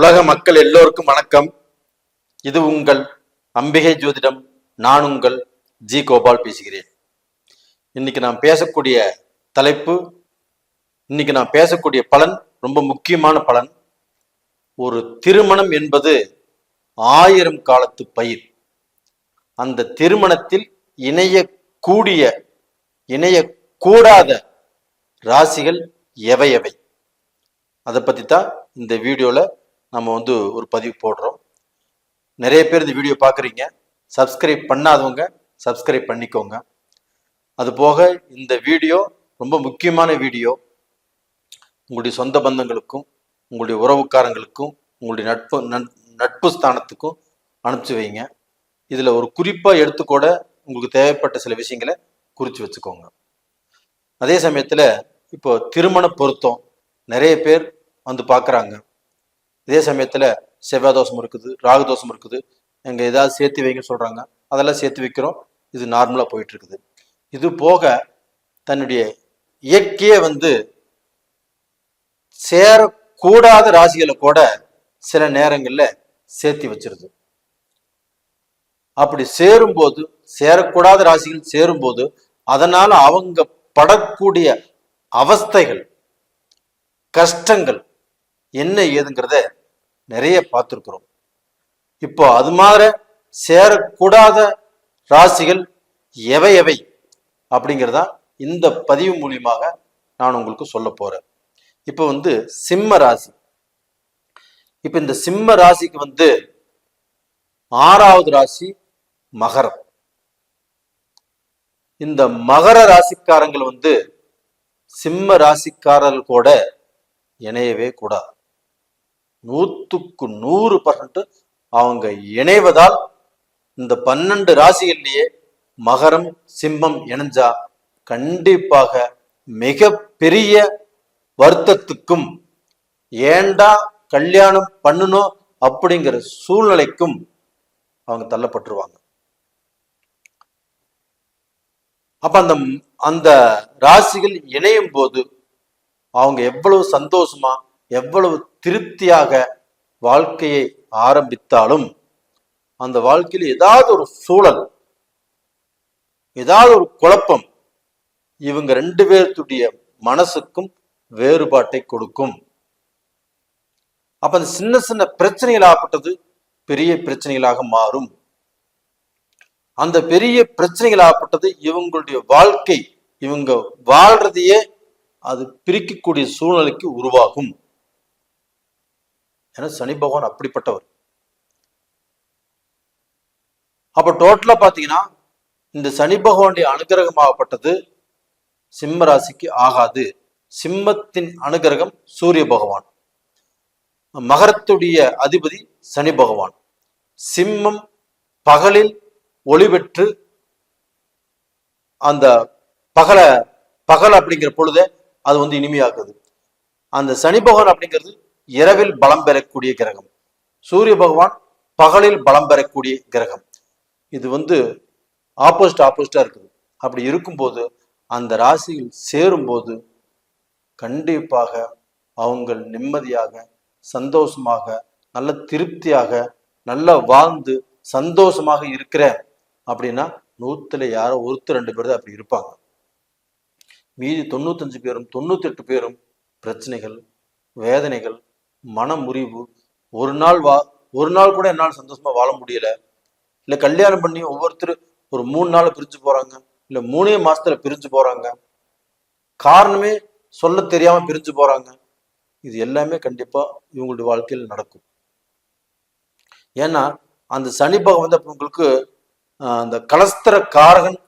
உலக மக்கள் எல்லோருக்கும் வணக்கம். இது உங்கள் அம்பிகை ஜோதிடம். நான் உங்கள் ஜி கோபால் பேசுகிறேன். இன்னைக்கு நான் பேசக்கூடிய தலைப்பு இன்னைக்கு நான் பேசக்கூடிய பலன் ரொம்ப முக்கியமான பலன் ஒரு திருமணம் என்பது ஆயிரம் காலத்து பயிர். அந்த திருமணத்தில் இணையக்கூடிய இணையக்கூடாத ராசிகள் எவை எவை? அதை பற்றி தான் இந்த வீடியோவில் நம்ம வந்து ஒரு பதிவு போடுறோம். நிறைய பேர் இந்த வீடியோ பார்க்குறீங்க. சப்ஸ்கிரைப் பண்ணாதவங்க சப்ஸ்கிரைப் பண்ணிக்கோங்க. அது போக இந்த வீடியோ ரொம்ப முக்கியமான வீடியோ. உங்களுடைய சொந்த பந்தங்களுக்கும் உங்களுடைய உறவுக்காரங்களுக்கும் உங்களுடைய நட்பு நட்- நட்பு ஸ்தானத்துக்கும் அனுப்பிச்சு வைங்க. இதில் ஒரு குறிப்பாக எடுத்துக்கூட உங்களுக்கு தேவைப்பட்ட சில விஷயங்களை குறித்து வச்சுக்கோங்க. அதே சமயத்தில் இப்போ திருமண பொருத்தம் நிறைய பேர் வந்து பார்க்குறாங்க. இதே சமயத்தில் செவ்வாய் தோஷம் இருக்குது ராகு தோஷம் இருக்குது. எங்க ஏதாவது சேர்த்து வைங்க சொல்கிறாங்க அதெல்லாம் சேர்த்து வைக்கிறோம். இது நார்மலாக போயிட்டு இருக்குது இது போக தன்னுடைய இயற்கையே வந்து சேரக்கூடாத ராசிகளை கூட சில நேரங்களில் சேர்த்து வச்சிருது. அப்படி சேரும்போது சேரக்கூடாத ராசிகள் சேரும்போது அதனால அவங்க படக்கூடிய அவஸ்தைகள் கஷ்டங்கள் என்ன ஏதுங்கிறத நிறைய பார்த்துருக்குறோம். இப்போ அது மாதிரி சேரக்கூடாத ராசிகள் எவை எவை அப்படிங்கிறதா இந்த பதிவு மூலியமாக நான் உங்களுக்கு சொல்ல போறேன். இப்போ வந்து சிம்ம ராசி. இப்போ இந்த சிம்ம ராசிக்கு வந்து ஆறாவது ராசி மகரம். இந்த மகர ராசிக்காரங்கள் வந்து சிம்ம ராசிக்காரர்கள் கூட இணையவே கூடாது. நூத்துக்கு நூறு பர்சன்ட் அவங்க இணைவதால் இந்த பன்னெண்டு ராசிகள்லயே மகரம் சிம்மம் இணைஞ்சா கண்டிப்பாக மிக பெரிய வருத்தத்துக்கும் ஏண்டா கல்யாணம் பண்ணணும் அப்படிங்கிற சூழ்நிலைக்கும் அவங்க தள்ளப்பட்டுருவாங்க. அப்ப அந்த அந்த ராசிகள் இணையும் போது அவங்க எவ்வளவு சந்தோஷமா எவ்வளவு திருப்தியாக வாழ்க்கையை ஆரம்பித்தாலும் அந்த வாழ்க்கையில் ஏதாவது ஒரு சூழல் ஏதாவது ஒரு குழப்பம் இவங்க ரெண்டு பேர்த்துடைய மனசுக்கும் வேறுபாட்டை கொடுக்கும். அப்ப அந்த சின்ன சின்ன பிரச்சனைகள் ஆப்பட்டது பெரிய பிரச்சனைகளாக மாறும். அந்த பெரிய பிரச்சனைகள் ஆப்பட்டது இவங்களுடைய வாழ்க்கை இவங்க வாழ்றதையே அது பிரிக்கக்கூடிய சூழ்நிலைக்கு உருவாகும். ஏன்னா சனி பகவான் அப்படிப்பட்டவர். அப்ப டோட்டலா பாத்தீங்கன்னா இந்த சனி பகவானுடைய அனுகிரகமாகப்பட்டது சிம்ம ராசிக்கு ஆகாது. சிம்மத்தின் அனுகிரகம் சூரிய பகவான். மகரத்துடைய அதிபதி சனி பகவான். சிம்மம் பகலில் ஒளி பெற்று அந்த பகல பகல் அப்படிங்கிற பொழுதே அது வந்து இனிமையாக்குது. அந்த சனி பகவான் அப்படிங்கிறது இரவில் பலம் பெறக்கூடிய கிரகம். சூரிய பகவான் பகலில் பலம் பெறக்கூடிய கிரகம். இது வந்து ஆப்போசிட் ஆப்போசிட்டா இருக்குது. அப்படி இருக்கும்போது அந்த ராசியில் சேரும்போது கண்டிப்பாக அவங்க நிம்மதியாக சந்தோஷமாக நல்ல திருப்தியாக நல்லா வாழ்ந்து சந்தோஷமாக இருக்கிறேன். அப்படின்னா நூத்துல யாரோ ஒருத்தர் ரெண்டு பேர் தான் அப்படி இருப்பாங்க. மீதி தொண்ணூத்தஞ்சு பேரும் தொண்ணூத்தெட்டு பேரும் பிரச்சனைகள் வேதனைகள் மன முறிவு ஒரு நாள் வா ஒரு நாள் கூட என்னால் சந்தோஷமா வாழ முடியல. இல்ல கல்யாணம் பண்ணி ஒவ்வொருத்தர் ஒரு மூணு நாள் பிரிஞ்சு போறாங்க. இல்ல மூணே மாசத்துல பிரிஞ்சு போறாங்க. காரணமே சொல்ல தெரியாம பிரிஞ்சு போறாங்க. இது எல்லாமே கண்டிப்பா இவங்களுடைய வாழ்க்கையில் நடக்கும். ஏன்னா அந்த சனி பகவான் வந்து உங்களுக்கு ஆஹ், அந்த கலஸ்தர காரகன்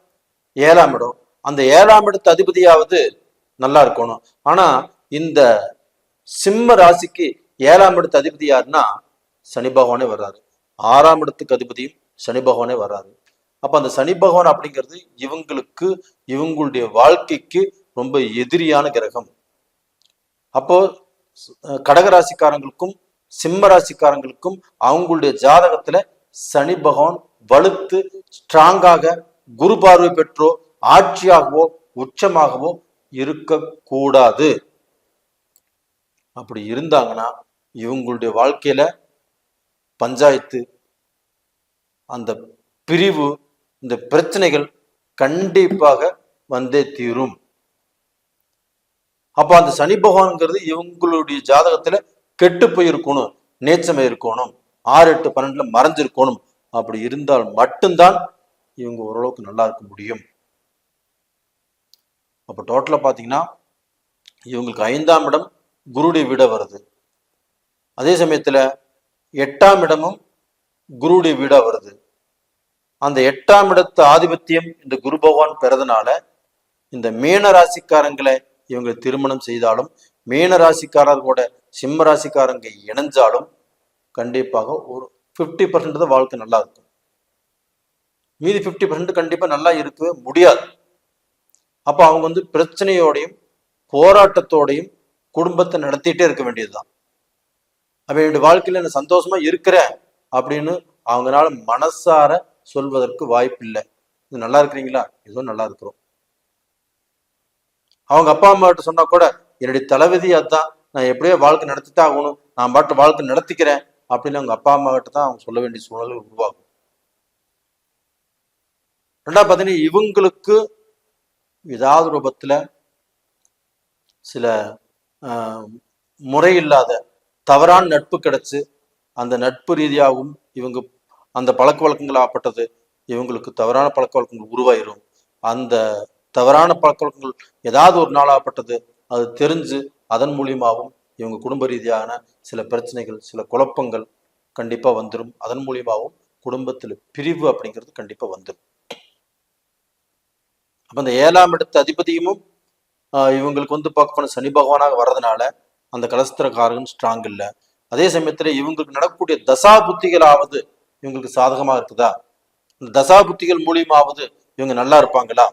ஏழாம் இடம். அந்த ஏழாம் இடத்து அதிபதியாவது நல்லா இருக்கணும். ஆனா இந்த சிம்ம ராசிக்கு ஏழாம் இடத்து அதிபதி யாருன்னா சனி பகவானே வர்றாரு. ஆறாம் இடத்துக்கு அதிபதியும் சனி பகவானே வர்றாரு. அப்ப அந்த சனி பகவான் அப்படிங்கிறது இவங்களுக்கு இவங்களுடைய வாழ்க்கைக்கு ரொம்ப எதிரியான கிரகம். அப்போ கடகராசிக்காரங்களுக்கும் சிம்ம ராசிக்காரங்களுக்கும் அவங்களுடைய ஜாதகத்துல சனி பகவான் வலுத்து ஸ்ட்ராங்காக குரு பார்வை பெற்றோ ஆட்சியாகவோ உச்சமாகவோ இருக்கக்கூடாது. அப்படி இருந்தாங்கன்னா இவங்களுடைய வாழ்க்கையில பஞ்சாயத்து அந்த பிரிவு இந்த பிரச்சனைகள் கண்டிப்பாக வந்தே தீரும். அப்ப அந்த சனி பகவான்ங்கிறது இவங்களுடைய ஜாதகத்துல கெட்டு போயிருக்கணும் நேச்சமே இருக்கணும் ஆறு எட்டு பன்னெண்டுல மறைஞ்சிருக்கணும். அப்படி இருந்தால் மட்டும்தான் இவங்க ஓரளவுக்கு நல்லா இருக்க முடியும். அப்ப டோட்டலா பாத்தீங்கன்னா இவங்களுக்கு ஐந்தாம் இடம் குருடைய வீட வருது. அதே சமயத்துல எட்டாம் இடமும் குருடைய வீடா வருது. அந்த எட்டாம் இடத்து ஆதிபத்தியம் இந்த குரு பகவான் பெறதுனால இந்த மீன ராசிக்காரங்களை இவங்க திருமணம் செய்தாலும் மீன ராசிக்காரர் கூட சிம்ம ராசிக்காரங்க இணைஞ்சாலும் கண்டிப்பாக ஒரு ஃபிஃப்டி பர்சன்ட் தான் வாழ்க்கை நல்லா இருக்கும். மீதி ஃபிஃப்டி பர்சன்ட் கண்டிப்பா நல்லா இருக்கவே முடியாது. அப்போ அவங்க வந்து பிரச்சனையோடையும் போராட்டத்தோடையும் குடும்பத்தை நடத்திட்டே இருக்க வேண்டியதுதான். அப்ப என்னுடைய வாழ்க்கையில நான் சந்தோஷமா இருக்கிறேன் அப்படின்னு அவங்களால மனசார சொல்வதற்கு வாய்ப்பு இல்லை இது நல்லா இருக்கிறீங்களா? ஏதோ நல்லா இருக்கிறோம். அவங்க அப்பா அம்மா கிட்ட சொன்னா கூட என்னுடைய தளபதி அதுதான் நான் எப்படியோ வாழ்க்கை நடத்தித்தான் ஆகணும். நான் பாட்டு வாழ்க்கை நடத்திக்கிறேன். அப்படின்னு அவங்க அப்பா அம்மா கிட்ட தான் அவங்க சொல்ல வேண்டிய சூழல் உருவாகும். ரெண்டாவது பார்த்தீங்கன்னா இவங்களுக்கு ஏதாவது ரூபத்துல சில முறையில்லாத தவறான நட்பு கிடைச்சு அந்த நட்பு ரீதியாகவும் இவங்க அந்த பழக்க வழக்கங்கள் ஆப்பட்டது இவங்களுக்கு தவறான பழக்க வழக்கங்கள் உருவாயிரும். அந்த தவறான பழக்க வழக்கங்கள் ஏதாவது ஒரு நாள் ஆப்பட்டது அது தெரிஞ்சு அதன் மூலியமாகவும் இவங்க குடும்ப ரீதியான சில பிரச்சனைகள் சில குழப்பங்கள் கண்டிப்பாக வந்துடும் அதன் மூலியமாகவும் குடும்பத்தில் பிரிவு அப்படிங்கிறது கண்டிப்பாக வந்துடும் அப்போ அந்த ஏழாம் இடத்து அதிபதியும் இவங்களுக்கு வந்து பார்க்க போன சனி பகவானாக வர்றதுனால அந்த கலஸ்திரக்காரகன் ஸ்ட்ராங் இல்லை. அதே சமயத்துல இவங்களுக்கு நடக்கக்கூடிய தசா புத்திகளாவது இவங்களுக்கு சாதகமா இருக்குதா? இந்த தசா புத்திகள் மூலியமாவது இவங்க நல்லா இருப்பாங்களா?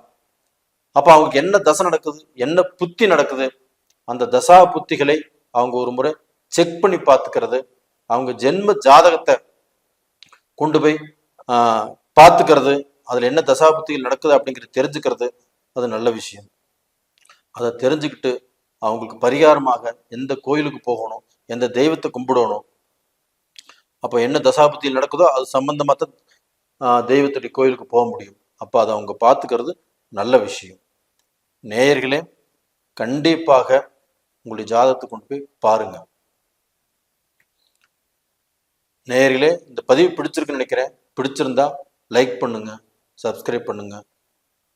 அப்போ அவங்களுக்கு என்ன தசை நடக்குது? என்ன புத்தி நடக்குது? அந்த தசா புத்திகளை அவங்க ஒரு முறை செக் பண்ணி பார்த்துக்கிறது. அவங்க ஜென்ம ஜாதகத்தை கொண்டு போய் ஆஹ், பார்த்துக்கிறது. அதுல என்ன தசா புத்திகள் நடக்குது அப்படிங்கிறது தெரிஞ்சுக்கிறது. அது நல்ல விஷயம். அதை தெரிஞ்சுக்கிட்டு அவங்களுக்கு பரிகாரமாக எந்த கோயிலுக்கு போகணும் எந்த தெய்வத்தை கும்பிடணும் அப்போ என்ன தசாபுத்தியில் நடக்குதோ அது சம்பந்தமாக தான் தெய்வத்துடைய கோயிலுக்கு போக முடியும். அப்போ அதை அவங்க பார்த்துக்கிறது நல்ல விஷயம். நேயர்களே கண்டிப்பாக உங்களுடைய ஜாதகத்தை கொண்டு போய் பாருங்க. நேயர்களே இந்த பதிவு பிடிச்சிருக்குன்னு நினைக்கிறேன். பிடிச்சிருந்தா லைக் பண்ணுங்க சப்ஸ்கிரைப் பண்ணுங்க.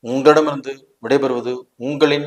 உங்களிடமிருந்து விடைபெறுவது உங்களின்